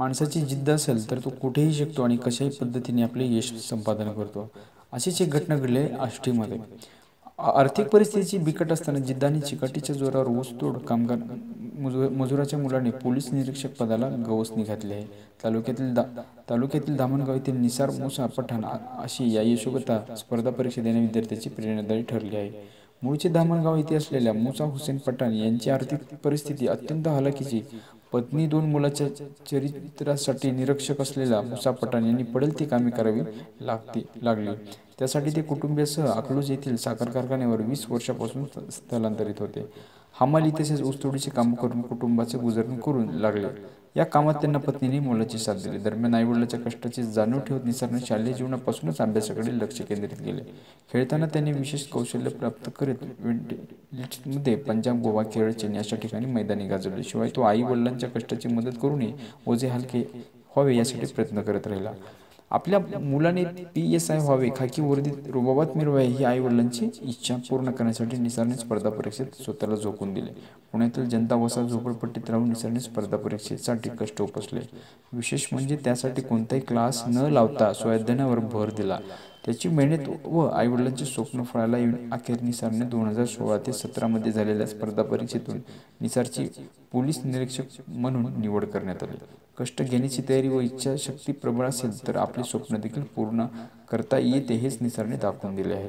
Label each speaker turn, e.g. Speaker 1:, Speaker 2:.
Speaker 1: माणसाची जिद्द असेल तर तो कुठेही शिकतो आणि कशाही पद्धतीने आपले यश संपादन करतो. अशीच एक घटना घडली आहे आष्टीमध्ये आर्थिक परिस्थितीची बिकट असताना जिद्द आणि चिकाटीच्या जोरावर ऊसतोड कामगार मजु मजुराच्या मुलाने पोलीस निरीक्षक पदाला गवसणी घातली आहे तालुक्यातील दा तालुक्यातील दामणगाव येथील निसार मुसा पठाण अशी या यशोगता स्पर्धा परीक्षा देण्या विद्यार्थ्याची प्रेरणादायी ठरली आहे. मूळचे दामणगाव येथे असलेल्या मुसा हुसेन पठाण यांची आर्थिक परिस्थिती अत्यंत हलाखीची पत्नी दोन मुलाच्या चरित्रासाठी निरीक्षक असलेला मुसा पठाण यांनी पडेल ती कामे करावी लागते लागली. त्यासाठी ते कुटुंबियासह अकलूज येथील साखर कारखान्यावर वीस वर्षापासून स्थलांतरित होते. हमाली तसेच ऊसतोडीचे काम करून कुटुंबाचे गुजरण करून लागले. या कामात त्यांना पत्नीने मोलाची साथ दिली. दरम्यान आईवडिलाच्या कष्टाची जाणीव ठेवत निसरने शालेय जीवनापासूनच अभ्यासाकडे लक्ष केंद्रित केले. खेळताना त्यांनी विशेष कौशल्य प्राप्त करीत मध्ये पंजाब गोवा केरळ चेन्नई अशा ठिकाणी मैदानी गाजवले. शिवाय तो आई वडिलांच्या कष्टाची मदत करूनही ओझे हलके व्हावे यासाठी प्रयत्न करत राहिला. आपल्या मुलाने पी एस आय व्हावे खाकी वर्दीत रुबाबात मिरवावे ही आई वडिलांची इच्छा पूर्ण करण्यासाठी निसारने स्पर्धा परीक्षेत स्वतःला झोकून दिले. पुण्यातील जनता वसा झोपडपट्टीत राहून निसारने स्पर्धा परीक्षेसाठी कष्ट उपसले. विशेष म्हणजे त्यासाठी कोणताही क्लास न लावता स्वाध्यानावर भर दिला. त्याची मेहनत व आईवडिलांचे स्वप्न फळाला येऊन अखेर निसारने दोन हजार सोळा ते सतरामध्ये झालेल्या स्पर्धा परीक्षेतून निसारची पोलीस निरीक्षक म्हणून निवड करण्यात आली. कष्ट घेण्याची तयारी व इच्छाशक्ती प्रबळ असेल तर आपले स्वप्न देखील पूर्ण करता येते हेच निसारने दाखवून दिले आहे.